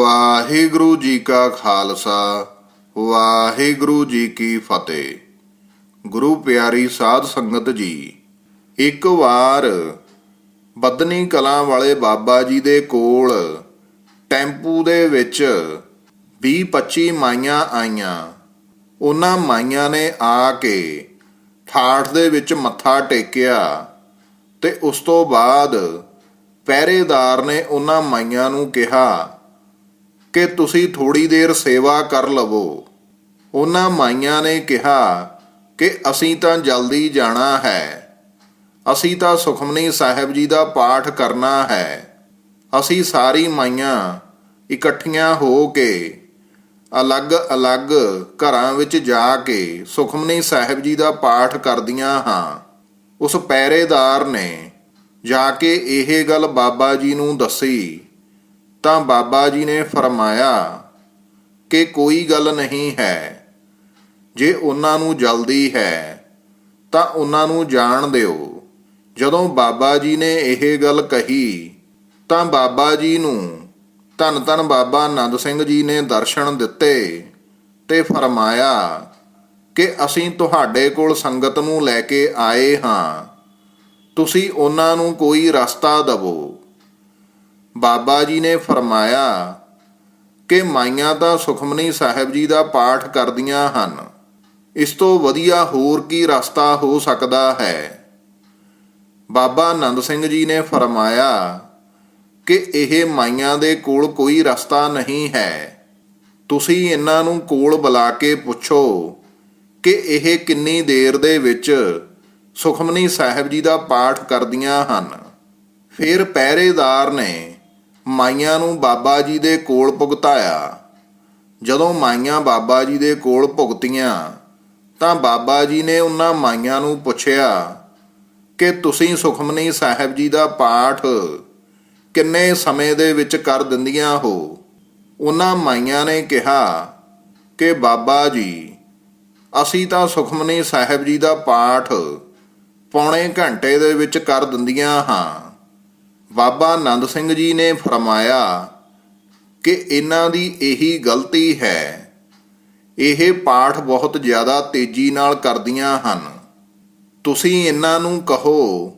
ਵਾਹਿਗੁਰੂ ਜੀ ਕਾ ਖਾਲਸਾ, ਵਾਹਿਗੁਰੂ ਜੀ ਕੀ ਫਤਿਹ। ਗੁਰੂ ਪਿਆਰੀ ਸਾਧ ਸੰਗਤ ਜੀ, ਇੱਕ ਵਾਰ ਬਦਨੀ ਕਲਾਂ ਵਾਲੇ ਬਾਬਾ ਜੀ ਦੇ ਕੋਲ ਟੈਂਪੂ ਦੇ ਵਿੱਚ 20-25 ਮਾਈਆਂ ਆਈਆਂ। ਉਹਨਾਂ ਮਾਈਆਂ ਨੇ ਆ ਕੇ ਠਾਠ ਦੇ ਵਿੱਚ ਮੱਥਾ ਟੇਕਿਆ ਤੇ ਉਸ ਤੋਂ ਬਾਅਦ ਪਹਿਰੇਦਾਰ ਨੇ ਉਹਨਾਂ ਮਾਈਆਂ ਨੂੰ ਕਿਹਾ ਕਿ ਤੁਸੀਂ ਥੋੜੀ ਦੇਰ ਸੇਵਾ ਕਰ ਲਵੋ। ਉਹਨਾਂ ਮਾਈਆਂ ਨੇ ਕਿਹਾ ਕਿ ਅਸੀਂ ਤਾਂ ਜਲਦੀ ਜਾਣਾ ਹੈ। ਅਸੀਂ ਤਾਂ ਸੁਖਮਨੀ ਸਾਹਿਬ ਜੀ ਦਾ ਪਾਠ ਕਰਨਾ ਹੈ। ਅਸੀਂ ਸਾਰੀ ਮਾਈਆਂ ਇਕੱਠੀਆਂ ਹੋ ਕੇ ਅਲੱਗ-ਅਲੱਗ ਘਰਾਂ ਵਿੱਚ ਜਾ ਕੇ ਸੁਖਮਨੀ ਸਾਹਿਬ ਜੀ ਦਾ ਪਾਠ ਕਰਦੀਆਂ ਹਾਂ। ਉਸ ਪਹਿਰੇਦਾਰ ਨੇ ਜਾ ਕੇ ਇਹ ਗੱਲ ਬਾਬਾ ਜੀ ਨੂੰ ਦੱਸੀ ਤਾਂ ਬਾਬਾ ਜੀ ਨੇ ਫਰਮਾਇਆ ਕਿ ਕੋਈ ਗੱਲ ਨਹੀਂ ਹੈ। ਜੇ ਉਹਨਾਂ ਨੂੰ ਜਲਦੀ ਹੈ, ਤਾਂ ਉਹਨਾਂ ਨੂੰ ਜਾਣ ਦਿਓ। ਜਦੋਂ ਬਾਬਾ ਜੀ ਨੇ ਇਹ ਗੱਲ ਕਹੀ, ਤਾਂ ਬਾਬਾ ਜੀ ਨੂੰ ਧੰਨ ਧੰਨ ਬਾਬਾ ਆਨੰਦ ਸਿੰਘ ਜੀ ਨੇ ਦਰਸ਼ਨ ਦਿੱਤੇ ਤੇ ਫਰਮਾਇਆ ਕਿ ਅਸੀਂ ਤੁਹਾਡੇ ਕੋਲ ਸੰਗਤ ਨੂੰ ਲੈ ਕੇ ਆਏ ਹਾਂ। ਤੁਸੀਂ ਉਹਨਾਂ ਨੂੰ ਕੋਈ ਰਸਤਾ ਦਵੋ। ਬਾਬਾ ਜੀ ਨੇ ਫਰਮਾਇਆ ਕਿ ਮਾਈਆਂ ਤਾਂ ਸੁਖਮਨੀ ਸਾਹਿਬ ਜੀ ਦਾ ਪਾਠ ਕਰਦੀਆਂ ਹਨ। ਇਸ ਤੋਂ ਵਧੀਆ ਹੋਰ ਕੀ ਰਸਤਾ ਹੋ ਸਕਦਾ ਹੈ? ਬਾਬਾ ਆਨੰਦ ਸਿੰਘ ਜੀ ਨੇ ਫਰਮਾਇਆ ਕਿ ਇਹ ਮਾਈਆਂ ਦੇ ਕੋਲ ਕੋਈ ਰਸਤਾ ਨਹੀਂ ਹੈ। ਤੁਸੀਂ ਇਹਨਾਂ ਨੂੰ ਕੋਲ ਬੁਲਾ ਕੇ ਪੁੱਛੋ ਕਿ ਇਹ ਕਿੰਨੀ ਦੇਰ ਦੇ ਵਿੱਚ ਸੁਖਮਨੀ ਸਾਹਿਬ ਜੀ ਦਾ ਪਾਠ ਕਰਦੀਆਂ ਹਨ। ਫਿਰ ਪਹਿਰੇਦਾਰ ਨੇ ਮਾਈਆਂ ਨੂੰ ਬਾਬਾ ਜੀ ਦੇ ਕੋਲ ਭੁਗਤਾਇਆ। ਜਦੋਂ ਮਾਈਆਂ ਬਾਬਾ ਜੀ ਦੇ ਕੋਲ ਭੁਗਤੀਆਂ, ਤਾਂ ਬਾਬਾ ਜੀ ਨੇ ਉਹਨਾਂ ਮਾਈਆਂ ਨੂੰ ਪੁੱਛਿਆ, ਕਿ ਤੁਸੀਂ ਸੁਖਮਨੀ ਸਾਹਿਬ ਜੀ ਦਾ ਪਾਠ ਕਿੰਨੇ ਸਮੇਂ ਦੇ ਵਿੱਚ ਕਰ ਦਿੰਦੀਆਂ ਹੋ? ਉਹਨਾਂ ਮਾਈਆਂ ਨੇ ਕਿਹਾ, ਕਿ ਬਾਬਾ ਜੀ, ਅਸੀਂ ਤਾਂ ਸੁਖਮਨੀ ਸਾਹਿਬ ਜੀ ਦਾ ਪਾਠ ਪੌਣੇ ਘੰਟੇ ਦੇ ਵਿੱਚ ਕਰ ਦਿੰਦੀਆਂ ਹਾਂ। ਬਾਬਾ ਆਨੰਦ ਸਿੰਘ ਜੀ ਨੇ ਫਰਮਾਇਆ ਕਿ ਇਹਨਾਂ ਦੀ ਇਹੀ ਗਲਤੀ ਹੈ। ਇਹ ਪਾਠ ਬਹੁਤ ਜ਼ਿਆਦਾ ਤੇਜ਼ੀ ਨਾਲ ਕਰਦੀਆਂ ਹਨ। ਤੁਸੀਂ ਇਹਨਾਂ ਨੂੰ ਕਹੋ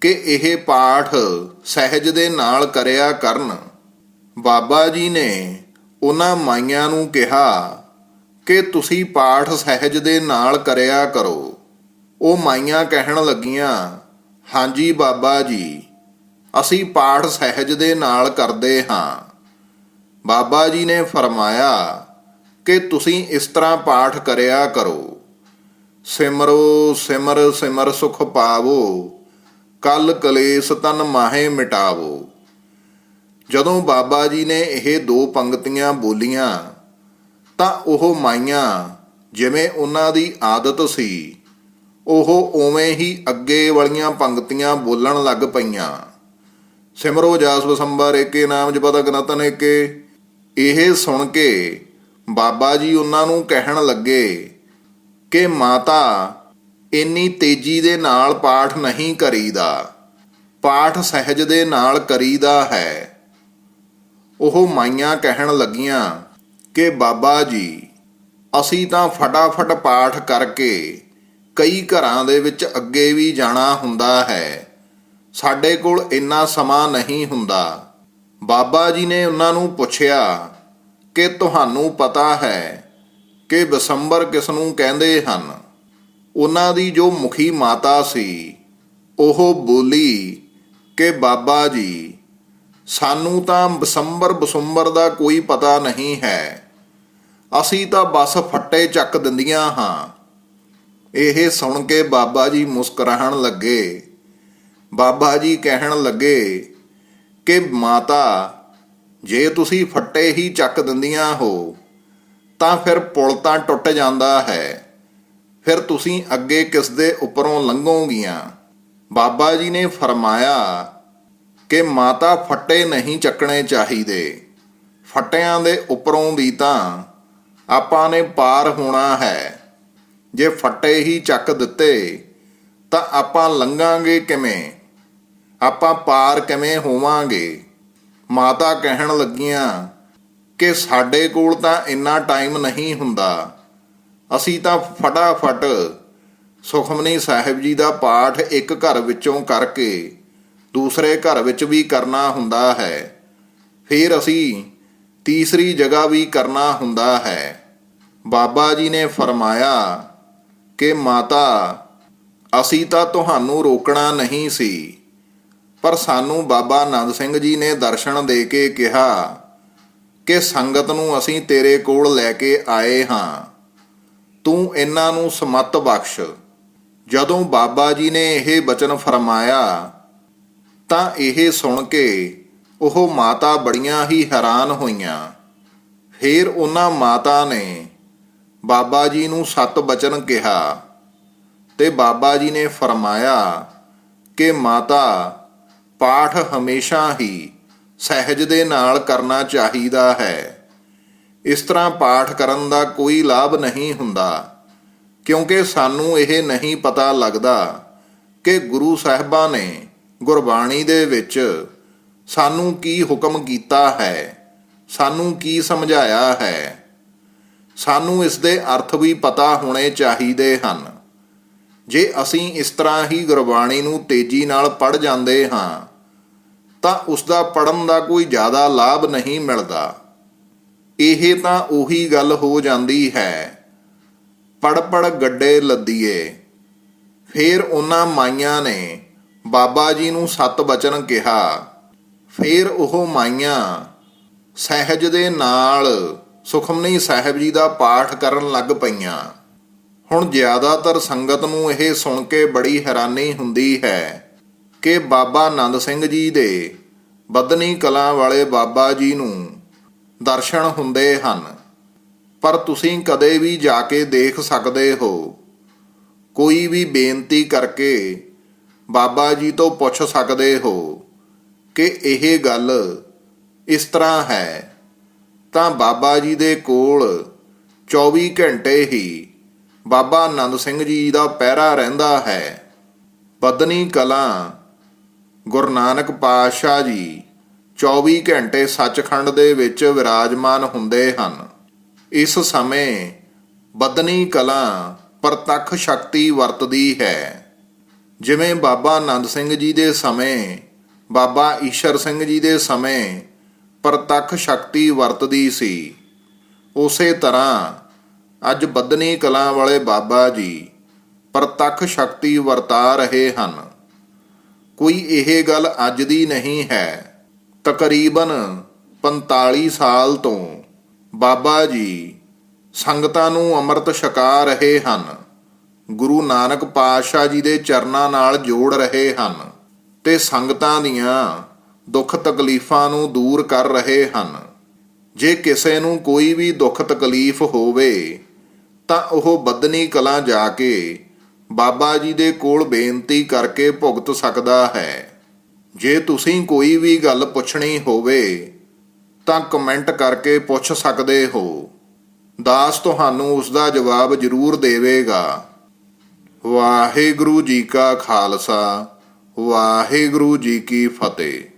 ਕਿ ਇਹ ਪਾਠ ਸਹਿਜ ਦੇ ਨਾਲ ਕਰਿਆ ਕਰਨ। ਬਾਬਾ ਜੀ ਨੇ ਉਹਨਾਂ ਮਾਈਆਂ ਨੂੰ ਕਿਹਾ ਕਿ ਤੁਸੀਂ ਪਾਠ ਸਹਿਜ ਦੇ ਨਾਲ ਕਰਿਆ ਕਰੋ। ਉਹ ਮਾਈਆਂ ਕਹਿਣ ਲੱਗੀਆਂ, ਹਾਂਜੀ ਬਾਬਾ ਜੀ। ਅਸੀਂ ਪਾਠ ਸਹਿਜ ਦੇ ਨਾਲ ਕਰਦੇ ਹਾਂ। ਬਾਬਾ ਜੀ ਨੇ ਫਰਮਾਇਆ ਕਿ ਤੁਸੀਂ ਇਸ ਤਰ੍ਹਾਂ ਪਾਠ ਕਰਿਆ ਕਰੋ। ਸਿਮਰੋ ਸਿਮਰ ਸਿਮਰ ਸੁਖ ਪਾਵੋ, ਕਲ ਕਲੇਸ਼ ਤਨ ਮਾਹੇ ਮਿਟਾਵੋ। ਜਦੋਂ ਬਾਬਾ ਜੀ ਨੇ ਇਹ ਦੋ ਪੰਕਤੀਆਂ ਬੋਲੀਆਂ, ਤਾਂ ਉਹ ਮਾਈਆਂ ਜਿਵੇਂ ਉਹਨਾਂ ਦੀ ਆਦਤ ਸੀ, ਉਹ ਉਵੇਂ ਹੀ ਅੱਗੇ ਵਾਲੀਆਂ ਪੰਕਤੀਆਂ ਬੋਲਣ ਲੱਗ ਪਈਆਂ। ਸਿਮਰੋ ਜਾਸ ਬਸੰਬਰ ਏਕੇ, ਨਾਮ ਜਪਦ ਗਨਤਨ ਏਕੇ। ਇਹ ਸੁਣ ਕੇ ਬਾਬਾ ਜੀ ਉਹਨਾਂ ਨੂੰ ਕਹਿਣ ਲੱਗੇ ਕਿ ਮਾਤਾ, ਇੰਨੀ ਤੇਜ਼ੀ ਦੇ ਨਾਲ ਪਾਠ ਨਹੀਂ ਕਰੀਦਾ। ਪਾਠ ਸਹਿਜ ਦੇ ਨਾਲ ਕਰੀਦਾ ਹੈ। ਉਹ ਮਾਈਆਂ ਕਹਿਣ ਲੱਗੀਆਂ ਕਿ ਬਾਬਾ ਜੀ, ਅਸੀਂ ਤਾਂ ਫਟਾਫਟ ਪਾਠ ਕਰਕੇ ਕਈ ਘਰਾਂ ਦੇ ਵਿੱਚ ਅੱਗੇ ਵੀ ਜਾਣਾ ਹੁੰਦਾ ਹੈ। ਸਾਡੇ ਕੋਲ ਇੰਨਾ ਸਮਾਂ ਨਹੀਂ ਹੁੰਦਾ। ਬਾਬਾ ਜੀ ਨੇ ਉਹਨਾਂ ਨੂੰ ਪੁੱਛਿਆ ਕਿ ਤੁਹਾਨੂੰ ਪਤਾ ਹੈ ਕਿ ਬਸੰਬਰ ਕਿਸ ਨੂੰ ਕਹਿੰਦੇ ਹਨ? ਉਹਨਾਂ ਦੀ ਜੋ ਮੁਖੀ ਮਾਤਾ ਸੀ, ਉਹ ਬੋਲੀ ਕਿ ਬਾਬਾ ਜੀ, ਸਾਨੂੰ ਤਾਂ ਬਸੰਬਰ ਬਸੰਬਰ ਦਾ ਕੋਈ ਪਤਾ ਨਹੀਂ ਹੈ। ਅਸੀਂ ਤਾਂ ਬਸ ਫੱਟੇ ਚੱਕ ਦਿੰਦੀਆਂ ਹਾਂ। ਇਹ ਸੁਣ ਕੇ ਬਾਬਾ ਜੀ ਮੁਸਕਰਾਹਣ ਲੱਗੇ। ਬਾਬਾ ਜੀ ਕਹਿਣ ਲੱਗੇ ਕਿ ਮਾਤਾ, ਜੇ ਤੁਸੀਂ ਫੱਟੇ ਹੀ ਚੱਕ ਦਿੰਦੀਆਂ ਹੋ, ਤਾਂ ਫਿਰ ਪੁਲ ਤਾਂ ਟੁੱਟ ਜਾਂਦਾ ਹੈ। ਫਿਰ ਤੁਸੀਂ ਅੱਗੇ ਕਿਸ ਦੇ ਉੱਪਰੋਂ ਲੰਘੋਗੀਆਂ? ਬਾਬਾ ਜੀ ਨੇ ਫਰਮਾਇਆ ਕਿ ਮਾਤਾ ਫੱਟੇ ਨਹੀਂ ਚੱਕਣੇ ਚਾਹੀਦੇ। ਫੱਟਿਆਂ ਦੇ ਉੱਪਰੋਂ ਵੀ ਤਾਂ ਆਪਾਂ ਨੇ ਪਾਰ ਹੋਣਾ ਹੈ। ਜੇ ਫੱਟੇ ਹੀ ਚੱਕ ਦਿੱਤੇ, ਤਾਂ ਆਪਾਂ ਲੰਘਾਂਗੇ ਕਿਵੇਂ? ਆਪਾਂ ਪਾਰ ਕਿਵੇਂ ਹੋਵਾਂਗੇ? ਮਾਤਾ ਕਹਿਣ ਲੱਗੀਆਂ, ਕਿ ਸਾਡੇ ਕੋਲ ਤਾਂ ਇੰਨਾ ਟਾਈਮ ਨਹੀਂ ਹੁੰਦਾ। ਅਸੀਂ ਤਾਂ ਫਟਾਫਟ ਸੁਖਮਨੀ ਸਾਹਿਬ ਜੀ ਦਾ ਪਾਠ ਇੱਕ ਘਰ ਵਿੱਚੋਂ ਕਰਕੇ ਦੂਸਰੇ ਘਰ ਵਿੱਚ ਵੀ ਕਰਨਾ ਹੁੰਦਾ ਹੈ। ਫਿਰ ਅਸੀਂ ਤੀਸਰੀ ਜਗ੍ਹਾ ਵੀ ਕਰਨਾ ਹੁੰਦਾ ਹੈ। ਬਾਬਾ ਜੀ ਨੇ ਫਰਮਾਇਆ, ਕਿ ਮਾਤਾ, ਅਸੀਂ ਤਾਂ ਤੁਹਾਨੂੰ ਰੋਕਣਾ ਨਹੀਂ ਸੀ। ਪਰ ਸਾਨੂੰ ਬਾਬਾ ਆਨੰਦ ਸਿੰਘ ਜੀ ਨੇ ਦਰਸ਼ਨ ਦੇ ਕੇ ਕਿਹਾ ਕਿ ਸੰਗਤ ਨੂੰ ਅਸੀਂ ਤੇਰੇ ਕੋਲ ਲੈ ਕੇ ਆਏ ਹਾਂ। ਤੂੰ ਇਹਨਾਂ ਨੂੰ ਸਮਤ ਬਖਸ਼। ਜਦੋਂ ਬਾਬਾ ਜੀ ਨੇ ਇਹ ਬਚਨ ਫਰਮਾਇਆ, ਤਾਂ ਇਹ ਸੁਣ ਕੇ ਉਹ ਮਾਤਾ ਬੜੀਆਂ ਹੀ ਹੈਰਾਨ ਹੋਈਆਂ। ਫਿਰ ਉਹਨਾਂ ਮਾਤਾ ਨੇ ਬਾਬਾ ਜੀ ਨੂੰ ਸਤ ਬਚਨ ਕਿਹਾ ਤੇ ਬਾਬਾ ਜੀ ਨੇ ਫਰਮਾਇਆ ਕਿ ਮਾਤਾ ਪਾਠ ਹਮੇਸ਼ਾ ਹੀ ਸਹਿਜ ਦੇ ਨਾਲ ਕਰਨਾ ਚਾਹੀਦਾ ਹੈ। ਇਸ ਤਰ੍ਹਾਂ ਪਾਠ ਕਰਨ ਦਾ ਕੋਈ ਲਾਭ ਨਹੀਂ ਹੁੰਦਾ, ਕਿਉਂਕਿ ਸਾਨੂੰ ਇਹ ਨਹੀਂ ਪਤਾ ਲੱਗਦਾ ਕਿ ਗੁਰੂ ਸਾਹਿਬਾਂ ਨੇ ਗੁਰਬਾਣੀ ਦੇ ਵਿੱਚ ਸਾਨੂੰ ਕੀ ਹੁਕਮ ਕੀਤਾ ਹੈ, ਸਾਨੂੰ ਕੀ ਸਮਝਾਇਆ ਹੈ। ਸਾਨੂੰ ਇਸ ਦੇ ਅਰਥ ਵੀ ਪਤਾ ਹੋਣੇ ਚਾਹੀਦੇ ਹਨ। ਜੇ ਅਸੀਂ ਇਸ ਤਰ੍ਹਾਂ ਹੀ ਗੁਰਬਾਣੀ ਨੂੰ ਤੇਜ਼ੀ ਨਾਲ ਪੜ੍ਹ ਜਾਂਦੇ ਹਾਂ ਤਾਂ ਉਸ ਦਾ ਪੜਨ ਦਾ ਕੋਈ ਜ਼ਿਆਦਾ ਲਾਭ ਨਹੀਂ ਮਿਲਦਾ। ਇਹ ਤਾਂ ਉਹੀ ਗੱਲ ਹੋ ਜਾਂਦੀ ਹੈ। ਪੜ ਪੜ ਗੱਡੇ ਲੱਦੀਏ। ਫਿਰ ਉਹਨਾਂ ਮਾਈਆਂ ਨੇ ਬਾਬਾ ਜੀ ਨੂੰ ਸਤ ਬਚਨ ਕਿਹਾ। ਫਿਰ ਉਹ ਮਾਈਆਂ ਸਹਿਜ ਦੇ ਨਾਲ ਸੁਖਮਨੀ ਸਾਹਿਬ ਜੀ ਦਾ ਪਾਠ ਕਰਨ ਲੱਗ ਪਈਆਂ। ਹੁਣ ਜ਼ਿਆਦਾਤਰ ਸੰਗਤ ਨੂੰ ਇਹ ਸੁਣ ਕੇ ਬੜੀ ਹੈਰਾਨੀ ਹੁੰਦੀ ਹੈ। ਕਿ ਬਾਬਾ ਆਨੰਦ ਸਿੰਘ ਜੀ ਦੇ ਬਦਨੀ ਕਲਾਂ ਵਾਲੇ ਬਾਬਾ ਜੀ ਨੂੰ ਦਰਸ਼ਨ ਹੁੰਦੇ ਹਨ। ਪਰ ਤੁਸੀਂ ਕਦੇ ਵੀ ਜਾ ਕੇ ਦੇਖ ਸਕਦੇ ਹੋ। ਕੋਈ ਵੀ ਬੇਨਤੀ ਕਰਕੇ ਬਾਬਾ ਜੀ ਤੋਂ ਪੁੱਛ ਸਕਦੇ ਹੋ ਕਿ ਇਹ ਗੱਲ ਇਸ ਤਰ੍ਹਾਂ ਹੈ। ਤਾਂ ਬਾਬਾ ਜੀ ਦੇ ਕੋਲ 24 ਘੰਟੇ ਹੀ ਬਾਬਾ ਆਨੰਦ ਸਿੰਘ ਜੀ ਦਾ ਪਹਿਰਾ ਰਹਿੰਦਾ ਹੈ। ਬਦਨੀ ਕਲਾਂ ਗੁਰੂ ਨਾਨਕ ਪਾਤਸ਼ਾਹ ਜੀ 24 ਘੰਟੇ ਸੱਚਖੰਡ ਦੇ ਵਿੱਚ ਵਿਰਾਜਮਾਨ ਹੁੰਦੇ ਹਨ। ਇਸ ਸਮੇਂ ਬਦਨੀ ਕਲਾਂ ਪ੍ਰਤੱਖ ਸ਼ਕਤੀ ਵਰਤਦੀ ਹੈ। ਜਿਵੇਂ ਬਾਬਾ ਆਨੰਦ ਸਿੰਘ ਜੀ ਦੇ ਸਮੇਂ, ਬਾਬਾ ਈਸ਼ਰ ਸਿੰਘ ਜੀ ਦੇ ਸਮੇਂ ਪ੍ਰਤੱਖ ਸ਼ਕਤੀ ਵਰਤਦੀ ਸੀ। ਉਸੇ ਤਰ੍ਹਾਂ ਅੱਜ ਬਦਨੀ ਕਲਾਂ ਵਾਲੇ ਬਾਬਾ ਜੀ ਪ੍ਰਤੱਖ ਸ਼ਕਤੀ ਵਰਤਾ ਰਹੇ ਹਨ। ਕੋਈ ਇਹ ਗੱਲ ਅੱਜ ਦੀ ਨਹੀਂ ਹੈ। ਤਕਰੀਬਨ 45 ਸਾਲ ਤੋਂ ਬਾਬਾ ਜੀ ਸੰਗਤਾਂ ਨੂੰ ਅੰਮ੍ਰਿਤ ਛਕਾ ਰਹੇ ਹਨ। ਗੁਰੂ ਨਾਨਕ ਪਾਤਸ਼ਾਹ ਜੀ ਦੇ ਚਰਨਾਂ ਨਾਲ ਜੋੜ ਰਹੇ ਹਨ ਤੇ ਸੰਗਤਾਂ ਦੀਆਂ ਦੁੱਖ ਤਕਲੀਫਾਂ ਨੂੰ ਦੂਰ ਕਰ ਰਹੇ ਹਨ। ਜੇ ਕਿਸੇ ਨੂੰ ਕੋਈ ਵੀ ਦੁੱਖ ਤਕਲੀਫ ਹੋਵੇ ਤਾਂ ਉਹ ਬਦਨੀ ਕਲਾਂ ਜਾ ਕੇ ਬਾਬਾ ਜੀ ਦੇ ਕੋਲ ਬੇਨਤੀ ਕਰਕੇ ਭੁਗਤ ਸਕਦਾ ਹੈ। ਜੇ ਤੁਸੀਂ ਕੋਈ ਵੀ ਗੱਲ ਪੁੱਛਣੀ ਹੋਵੇ, ਤਾਂ ਕਮੈਂਟ ਕਰਕੇ ਪੁੱਛ ਸਕਦੇ ਹੋ। ਦਾਸ ਤੁਹਾਨੂੰ ਉਸ ਦਾ ਜਵਾਬ ਜ਼ਰੂਰ ਦੇਵੇਗਾ। ਵਾਹਿਗੁਰੂ ਜੀ ਕਾ ਖਾਲਸਾ, ਵਾਹਿਗੁਰੂ ਜੀ ਕੀ ਫਤਿਹ।